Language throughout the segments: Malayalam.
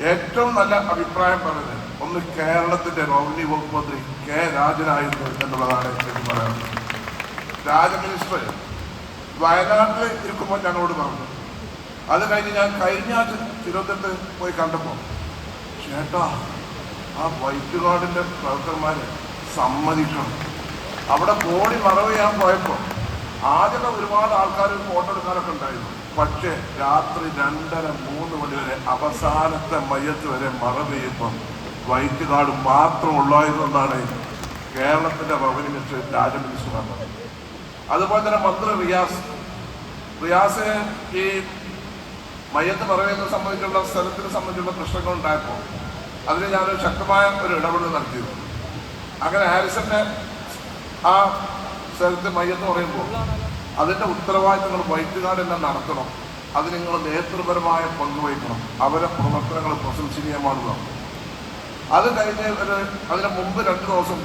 ഏറ്റവും നല്ല അഭിപ്രായം പറഞ്ഞത് ഒന്ന് കേരളത്തിന്റെ റവന്യൂ വകുപ്പ് മന്ത്രി കെ രാജനായിരുന്നു എന്നുള്ളതാണ് എനിക്ക് പറയാനുള്ളത്. രാജ മിനിസ്റ്റർ വയനാട്ടിൽ ഇരിക്കുമ്പോൾ ഞങ്ങളോട് പറഞ്ഞു. അത് കഴിഞ്ഞ് ഞാൻ കഴിഞ്ഞ തിരുവനന്തപുരത്ത് പോയി കണ്ടപ്പോൾ ചേട്ടാ ആ വൈറ്റ് ഗാർഡിന്റെ പ്രവർത്തകന്മാരെ സമ്മതിക്കണം. അവിടെ ബോഡി മറവ് ഞാൻ പോയപ്പോൾ ആദ്യമൊക്കെ ഒരുപാട് ആൾക്കാർ ഫോട്ടോ എടുക്കാനൊക്കെ ഉണ്ടായിരുന്നു. പക്ഷേ രാത്രി രണ്ടര മൂന്ന് മണി വരെ അവസാനത്തെ മയത്ത് വരെ മഴ പെയ്യുമ്പം വൈറ്റ് കാർഡ് മാത്രം ഉള്ളായിരുന്നാണ് കേരളത്തിന്റെ റവന്യൂ മിനിസ്റ്റർ രാജമിനിസ്റ്റർ പറഞ്ഞത് അതുപോലെ തന്നെ മന്ത്രി റിയാസ്. റിയാസ് ഈ മയ്യത്ത് പറയുന്നത് സംബന്ധിച്ചുള്ള സ്ഥലത്തിനെ സംബന്ധിച്ചുള്ള പ്രശ്നങ്ങൾ ഉണ്ടായപ്പോൾ അതിന് ഞാനൊരു ശക്തമായ ഒരു ഇടപെടൽ നടത്തിയിരുന്നു. അങ്ങനെ ഹാരിസന്റെ ആ സ്ഥലത്ത് മയ്യെന്ന് പറയുമ്പോൾ അതിന്റെ ഉത്തരവാദിത്തങ്ങൾ വൈറ്റുകാർ തന്നെ നടത്തണം. അത് നിങ്ങൾ നേതൃപരമായ പങ്ക് വഹിക്കണം അവരെ പ്രവർത്തനങ്ങൾ പ്രശംസനീയമാണെന്ന് അത് കഴിഞ്ഞ് അതിന് മുമ്പ് രണ്ട് ദിവസം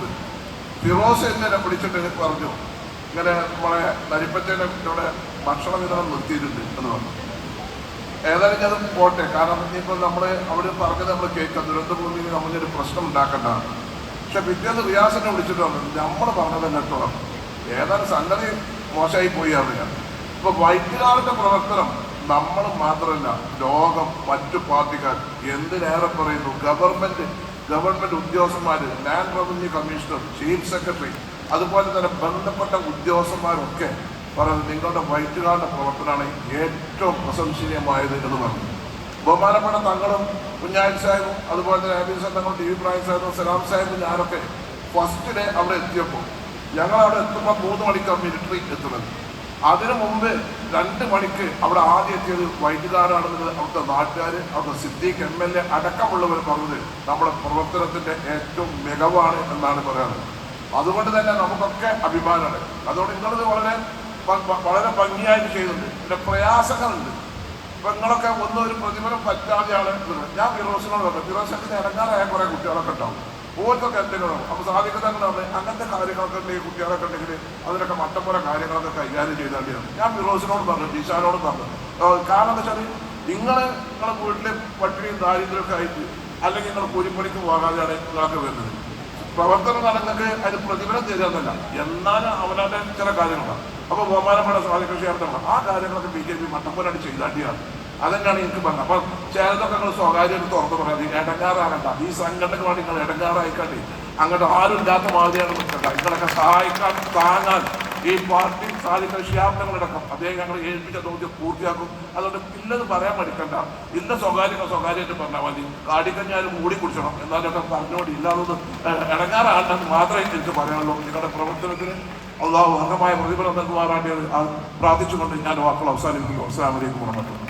ഫിറോസ് എന്നെ വിളിച്ചിട്ട് എനിക്ക് പറഞ്ഞു ഇങ്ങനെ നമ്മളെ നരിപ്പറ്റേനെ ഇവിടെ ഭക്ഷണ വിതരണം നിർത്തിയിട്ടുണ്ട് എന്ന് പറഞ്ഞു. ഏതായാലും അത് പോട്ടെ. കാരണം ഇനിയിപ്പോൾ നമ്മൾ അവിടെ പറഞ്ഞത് നമ്മൾ കേൾക്കാം. ദുരന്തഭൂമിയിൽ നമ്മളൊരു പ്രശ്നം ഉണ്ടാക്കേണ്ടതാണ് പക്ഷെ പിറ്റേന്ന് റിയാസിനെ വിളിച്ചിട്ട് പറഞ്ഞു നമ്മൾ പറഞ്ഞത് തന്നെ കേട്ടോ. ഏതായാലും സംഗതി മോശമായി പോയി അറിയില്ല ഇപ്പൊ വൈദ്യുതാറിന്റെ പ്രവർത്തനം നമ്മൾ മാത്രമല്ല ലോകം മറ്റു പാർട്ടിക്കാർ എന്തിനേറെ പറയുന്നു? Government government ഉദ്യോഗസ്ഥന്മാര് land revenue commissioner chief secretary അതുപോലെ തന്നെ ബന്ധപ്പെട്ട ഉദ്യോഗസ്ഥന്മാരൊക്കെ പറയുന്നത് നിങ്ങളുടെ വൈറ്റുകാരുടെ പ്രവർത്തനമാണ് ഏറ്റവും പ്രശംസനീയമായത് എന്ന് പറഞ്ഞു. ബഹുമാനപ്പെട്ട തങ്ങളും കുഞ്ഞാഴ്ച സാഹിബും അതുപോലെ തന്നെ അബീൻ തങ്ങളും ടി വി പ്രായം സാഹിബും സലാം സാഹിബും ഞാനൊക്കെ ഫസ്റ്റ് ഡേ അവിടെ എത്തിയപ്പോൾ ഞങ്ങൾ അവിടെ എത്തുമ്പോൾ മൂന്ന് മണിക്കാണ് മിലിറ്ററി എത്തുന്നത്. അതിനു മുമ്പ് രണ്ട് മണിക്ക് അവിടെ ആദ്യം എത്തിയത് വൈദ്യുതാരാണെന്നത് അവിടുത്തെ നാട്ടുകാർ അവിടുത്തെ സിദ്ദീഖ് എം എൽ എ അടക്കമുള്ളവർ പറഞ്ഞത് നമ്മുടെ പ്രവർത്തനത്തിന്റെ ഏറ്റവും മികവാണ് എന്നാണ് പറയുന്നത്. അതുകൊണ്ട് തന്നെ നമുക്കൊക്കെ അഭിമാനമാണ്. അതുകൊണ്ട് നിങ്ങളത് വളരെ വളരെ ഭംഗിയായിട്ട് ചെയ്യുന്നുണ്ട് പിന്നെ പ്രയാസങ്ങളുണ്ട്. ഇപ്പൊ നിങ്ങളൊക്കെ ഒന്നും ഒരു പ്രതിഫലം പറ്റാതെയാണ് ഞാൻ ഫിറോസിനോട് ഫിറോസിന് ഇറങ്ങാറായ കുറെ കുട്ടികളൊക്കെ ഉണ്ടാവും. ഓർക്കൊക്കെ എന്തെങ്കിലും അപ്പൊ സാധിക്കുന്നതാണ് അങ്ങനത്തെ കാര്യങ്ങളൊക്കെ ഉണ്ടെങ്കിൽ കുട്ടികളൊക്കെ ഉണ്ടെങ്കിൽ അതിനൊക്കെ പോലെ കാര്യങ്ങളൊക്കെ കൈകാര്യം ചെയ്താണ്ടിയാണ് ഞാൻ ഫിറോസിനോട് പറഞ്ഞു ഡിഷാനോട് പറഞ്ഞു. കാരണം എന്താ വെച്ചാൽ നിങ്ങളെ നിങ്ങളെ വീട്ടിലെ പട്ടിണിയും ദാരിദ്ര്യമൊക്കെ ആയിട്ട് അല്ലെങ്കിൽ നിങ്ങൾ കൂലിപ്പണിക്ക് പോകാതെയാണ് നിങ്ങളൊക്കെ വരുന്നത്. പ്രവർത്തനം നടന്നൊക്കെ അതിന് പ്രതിഫലം തരുന്നല്ല എന്നാലും അവനവന്റെ ചില കാര്യങ്ങളാണ്. അപ്പൊ ബഹുമാനപ്പെട്ട സ്വാധീന ചേർത്തണം ആ കാര്യങ്ങളൊക്കെ ബി ജെ പി മട്ടപ്പോലായിട്ട് ചെയ്താണ്ടിയാണ് അതന്നെയാണ് എനിക്ക് പറഞ്ഞത്. അപ്പൊ ചിലതൊക്കെ നിങ്ങൾ സ്വകാര്യം തുറന്നു പറയാതെ ഇടങ്ങാറാകണ്ട. ഈ സംഘടനക്ക് നിങ്ങൾ ഇടങ്ങാറായിക്കണ്ടേ അങ്ങോട്ട് ആരും ഇല്ലാത്ത മാതിരിയാണ് നിൽക്കണ്ട. നിങ്ങളൊക്കെ സഹായിക്കാൻ താങ്ങാൻ ഈ പാർട്ടി സാധിക്കുന്ന ഷിയാബ്ദങ്ങളടക്കം അദ്ദേഹം ഞങ്ങൾ ഏൽപ്പിച്ച ദൗത്യം പൂർത്തിയാക്കും. അതുകൊണ്ട് പിന്നത് പറയാൻ പഠിക്കണ്ട ഇന്ന സ്വകാര്യങ്ങൾ സ്വകാര്യമായിട്ട് പറഞ്ഞാൽ മതി. കാടിക്കഞ്ഞാലും മൂടി കുടിച്ചണം. എന്നാലൊക്കെ പറഞ്ഞുകൊണ്ട് ഇല്ലാതൊന്ന് ഇടങ്ങാറാണെന്ന് മാത്രമേ എനിക്ക് പറയാനുള്ളൂ. നിങ്ങളുടെ പ്രവർത്തനത്തിന് അള്ളാഹു അർഹമായ പ്രതിഫലം നൽകുമാറാണ്ടിയത് പ്രാർത്ഥിച്ചുകൊണ്ട് ഞാൻ വാക്കുകൾ അവസാനിപ്പിക്കുന്നു. അസ്സാം വർഹമത്തുള്ളാഹി